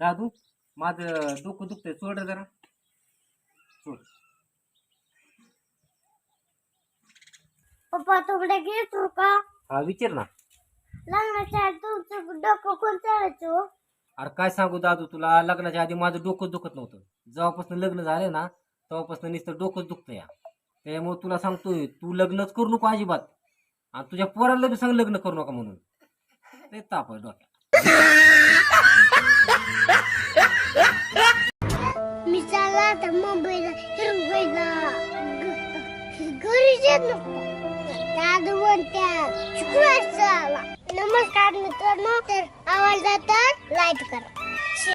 दादू माझं डोकं दुखतंय. सोड जरा. सोड. पप्पा तुकडे घेतो का? हा विचार ना. लग्नाच्या आधी तुमचं डोकं कोण चालायचं हो? अरे काय सांगू दादू तुला? लग्नाच्या आधी माझं डोकं दुखत नव्हतं. जेव्हापासून लग्न झालं ना तेव्हापासून नुसतं डोकंच दुखतं या. त्यामुळे तुला सांगतोय तू लग्नच करू नको अजिबात. आणि तुझ्या पोराला बी सांग लग्न करू नका म्हणून. ते ताप आहे डोक्यात. आता मुंबईला हिरवायला घरी येत नको दादू म्हणत्या शुक्रवार चला नमस्कार मित्रांनो तर आवडला तर लाईक करा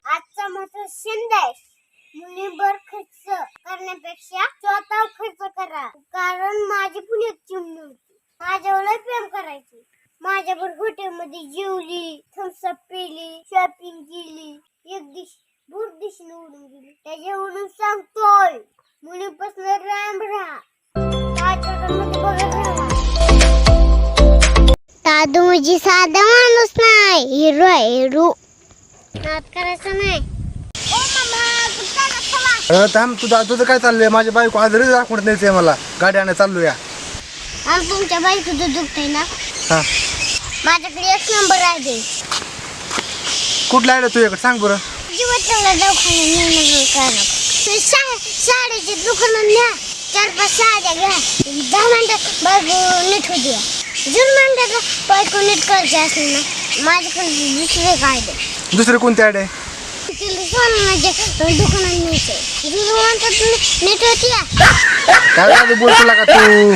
आजचा मात्र संदेश मुलींवर खर्च करण्यापेक्षा स्वतः खर्च करा कारण माझी पण एक चिमणी होती माझ्यावर प्रेम करायची माझ्यावर हॉटेलमध्ये जेवली थम्सअप पिली शॉपिंग केली एक दिवशी भूत दिशेने उडून गेली. त्याच्यावरून सांगतोय. मुलीपासून राम राहा. दादू म्हणजे साधा माणूस नाही. हिरो आहे हिरो. नाद करायचं नाही. अरे थांब. तुझं तुझं काय चाललंय? माझी बायको आजारी दाखवत नाही मला. गाडी आणा चाललो या आज तुमच्या बायकोचं दुखतंय ना. हा. माझ्याकडे एक नंबर आहे कुठला आहे तुझ्याकडे? सांग बरं. जीवाच्याला दवाखान्यात नेणं ते शा- साड्याच्या दुकानात न्या चार पाच साड्या घ्या दहा मिनिटात बायको नीट होऊ द्या जर मिनिटात बायको नीट करायची असेल ना माझ्याकडे दुसरे काय दे दुसरे कोणते आडे तिला सोनाच्या दुकानात न्यायचं म्हणतात नीट होती काय झालं? बोल तुला का तू?